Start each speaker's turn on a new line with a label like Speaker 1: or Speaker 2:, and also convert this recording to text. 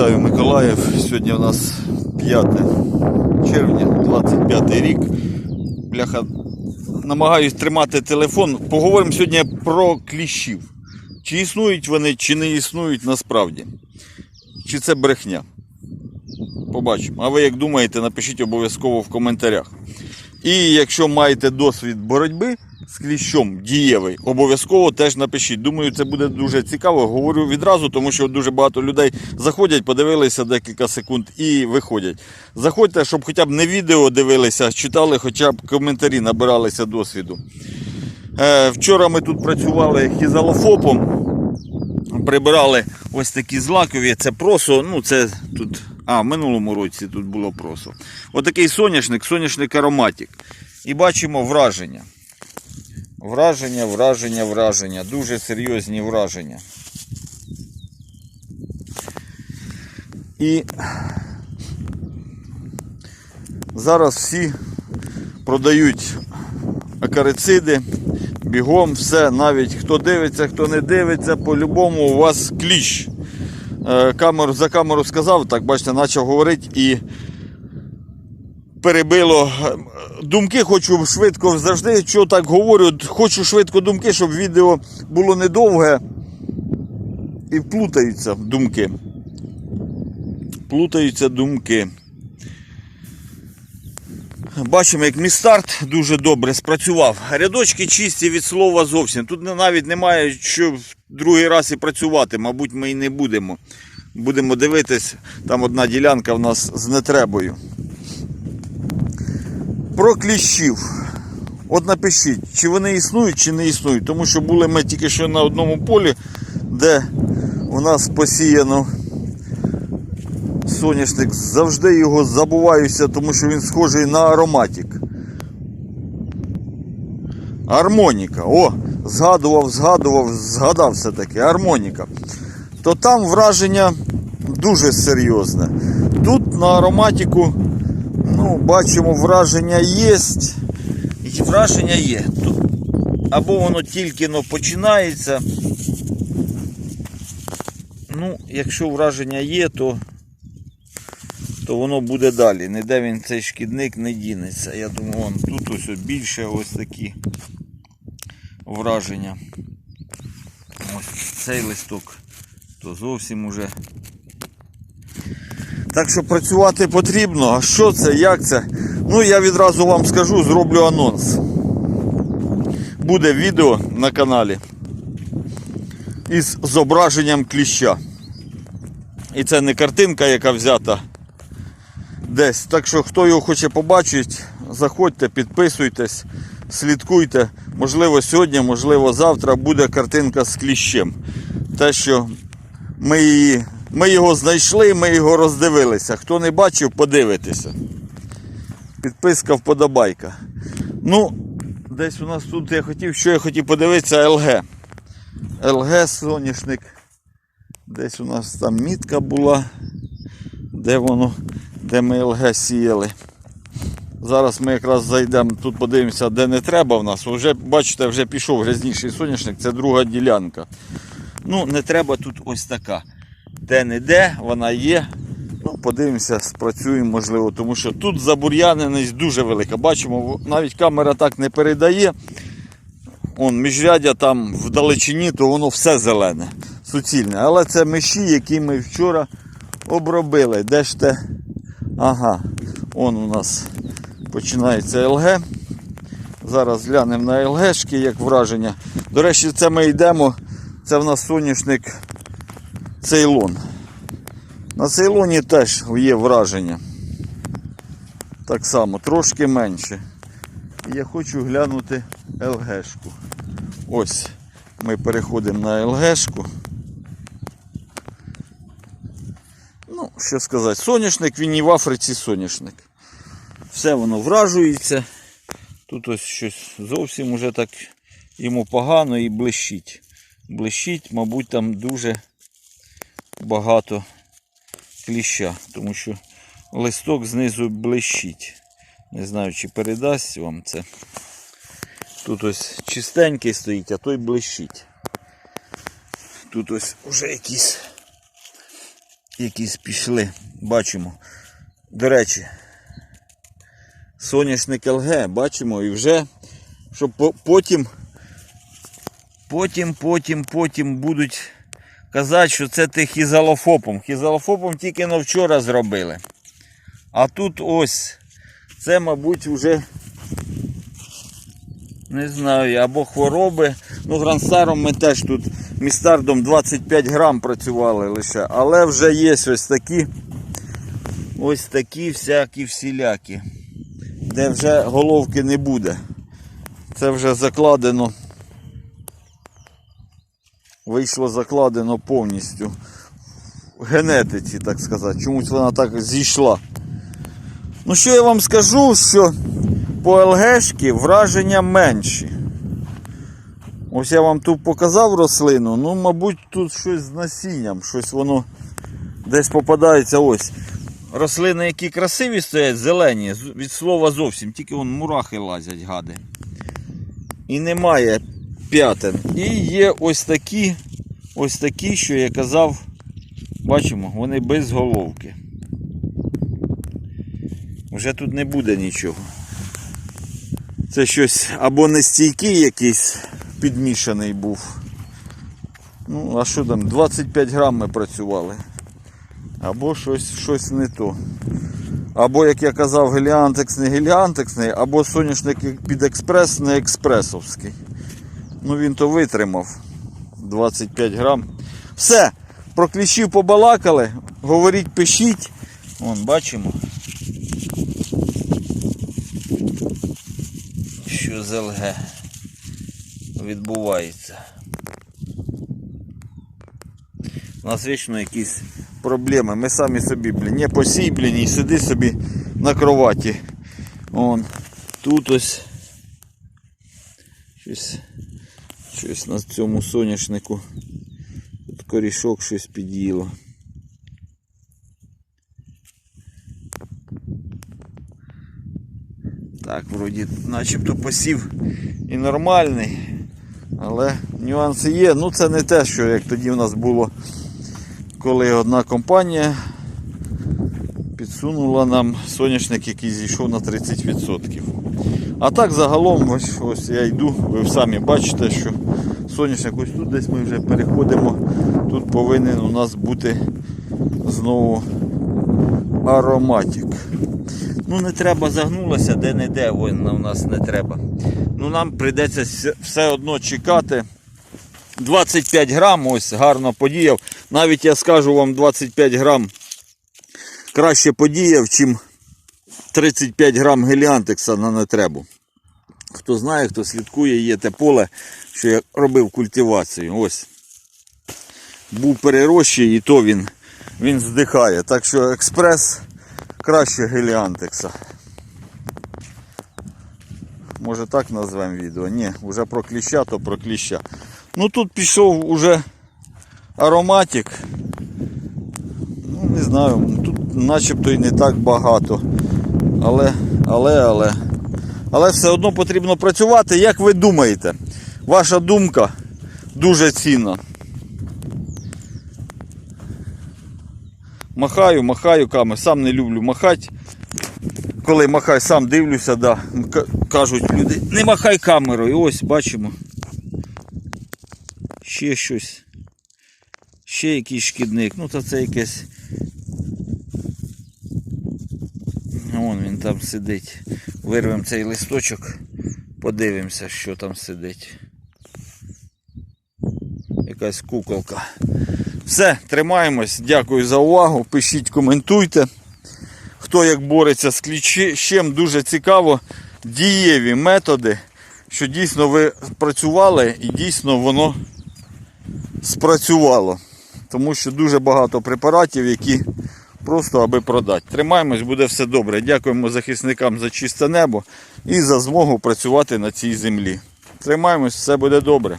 Speaker 1: Вітаю Миколаїв. Сьогодні у нас 5 червня, 25 рік. Бляха, намагаюсь тримати телефон. Поговоримо сьогодні про кліщів. Чи існують вони, чи не існують насправді. Чи це брехня? Побачимо. А ви як думаєте, напишіть обов'язково в коментарях. І якщо маєте досвід боротьби з кліщом дієвий, обов'язково теж напишіть. Думаю, це буде дуже цікаво. Говорю відразу, тому що дуже багато людей заходять, подивилися декілька секунд і виходять. Заходьте, щоб хоча б не відео дивилися, читали, хоча б коментарі набиралися досвіду. Е, вчора ми тут працювали хізалофопом. Прибирали ось такі злакові. Це просо. Ну, це тут. А, в минулому році тут було просо. Отакий соняшник, соняшник ароматик. І бачимо враження. Враження, враження, враження. Дуже серйозні враження. І зараз всі продають акарициди, бігом, все, навіть хто дивиться, хто не дивиться, по-любому у вас кліщ. Е, Камеру, за камеру сказав, так бачите, почав говорити і перебило. Думки хочу швидко завжди, що так говорю, хочу швидко думки, щоб відео було недовге і вплутаються думки. Плутаються думки. Бачимо, як містарт дуже добре спрацював. Рядочки чисті від слова зовсім. Тут навіть немає що в другий раз і працювати. Мабуть, ми і не будемо. Будемо дивитись, там одна ділянка в нас з нетребою. Про кліщів. От напишіть, чи вони існують, чи не існують. Тому що були ми тільки що на одному полі, де у нас посіяно соняшник. Завжди його забуваюся, тому що він схожий на ароматик. Армоніка. О, згадував, згадував, згадав все-таки. Армоніка. То там враження дуже серйозне. Тут на ароматику, ну, бачимо, враження є. Враження є. Або воно тільки но починається. Ну, якщо враження є, то то воно буде далі. Ніде він цей шкідник не дінеться. Я думаю, вон, тут ось більше ось такі враження. Ось цей листок, то зовсім уже. Так що працювати потрібно. А що це, як це? Ну я відразу вам скажу, зроблю анонс. Буде відео на каналі із зображенням кліща. І це не картинка, яка взята десь. Так що, хто його хоче побачити, заходьте, підписуйтесь, слідкуйте. Можливо, сьогодні, можливо, завтра буде картинка з кліщем. Те, що ми, її, ми його знайшли, ми його роздивилися. Хто не бачив, подивитися. Підписка вподобайка. Ну, десь у нас тут я хотів, що я хотів подивитися, ЛГ. ЛГ соняшник. Десь у нас там мітка була. Де воно? Де ми ЛГ сіяли. Зараз ми якраз зайдемо, тут подивимося, де не треба в нас. Вже, бачите, вже пішов грязніший соняшник, це друга ділянка. Ну, не треба тут ось така. Де не де, вона є. Ну, подивимося, спрацюємо, можливо, тому що тут забур'яненість дуже велика. Бачимо, навіть камера так не передає. Он міжрядя там в далечині, то воно все зелене, суцільне. Але це миші, які ми вчора обробили. Де ж те? Ага, он у нас починається ЛГ. Зараз глянемо на ЛГшки, як враження. До речі, це ми йдемо. Це в нас соняшник Цейлон. На Цейлоні теж є враження. Так само, трошки менше. І я хочу глянути ЛГшку. Ось ми переходимо на ЛГшку. Ну, що сказати, соняшник, він і в Африці соняшник. Все воно вражується. Тут ось щось зовсім уже так йому погано і блищить. Блищить, мабуть, там дуже багато кліща, тому що листок знизу блищить. Не знаю, чи передасть вам це. Тут ось чистенький стоїть, а той блищить. Тут ось вже якісь якісь пішли. Бачимо. До речі, соняшник ЛГ, бачимо, і вже, щоб потім, потім, потім, потім будуть казати, що це ти хізалофопом. Хізалофопом тільки но вчора зробили. А тут ось, це, мабуть, вже не знаю, або хвороби. Ну, грансаром ми теж тут містардом 25 грам працювали лише. Але вже є ось такі, ось такі всякі всілякі, де вже головки не буде. Це вже закладено. Вийшло закладено повністю в генетиці, так сказати. Чомусь вона так зійшла. Ну що я вам скажу, що по ЛГшки враження менші. Ось я вам тут показав рослину, ну, мабуть, тут щось з насінням, щось воно десь попадається ось. Рослини, які красиві стоять, зелені, від слова зовсім, тільки вон мурахи лазять, гади. І немає п'ятен. І є ось такі, ось такі, що я казав, бачимо, вони без головки. Вже тут не буде нічого. Це щось або нестійкий якийсь підмішаний був. Ну, а що там, 25 грам ми працювали. Або щось, щось не то. Або, як я казав, геліантекс не геліантексний, або соняшник під експрес не експресовський. Ну він то витримав 25 грам. Все, про кліщів побалакали, говоріть, пишіть. Вон, бачимо. Що з ЛГ відбувається. У нас вічно якісь проблеми. Ми самі собі, блін, не посій, блін, і сиди собі на кроваті. Вон, тут ось щось, щось на цьому соняшнику. Тут корішок щось під'їло. Так, вроді начебто посів і нормальний. Але нюанси є. Ну це не те, що як тоді в нас було, коли одна компанія підсунула нам соняшник, який зійшов на 30%. А так загалом ось, ось я йду, ви самі бачите, що соняшник ось тут десь ми вже переходимо. Тут повинен у нас бути знову ароматик. Ну не треба загнулося, де не де, воно у нас не треба. Ну нам прийдеться все одно чекати. 25 грам, ось гарно подіяв. Навіть я скажу вам 25 грам краще подіяв, чим 35 грам геліантекса на нетребу. Хто знає, хто слідкує, є те поле, що я робив культивацію. Ось. Був перерощий і то він, він здихає. Так що експрес краще геліантекса. Може так назвемо відео? Ні, вже про кліща, то про кліща. Ну тут пішов уже ароматик. Ну, не знаю, тут начебто і не так багато. Але, але, але. Але все одно потрібно працювати. Як ви думаєте? Ваша думка дуже цінна. Махаю, махаю камер, сам не люблю махати. Коли махаю, сам дивлюся, да. Кажуть люди, не махай камерою. Ось бачимо. Ще щось. Ще якийсь шкідник. Ну то це якесь. Вон він там сидить. Вирвемо цей листочок, подивимося, що там сидить. Якась куколка. Все, тримаємось. Дякую за увагу. Пишіть, коментуйте. Хто як бореться з кліщем, дуже цікаво. Дієві методи, що дійсно ви працювали і дійсно воно спрацювало. Тому що дуже багато препаратів, які просто аби продати. Тримаємось, буде все добре. Дякуємо захисникам за чисте небо і за змогу працювати на цій землі. Тримаємось, все буде добре.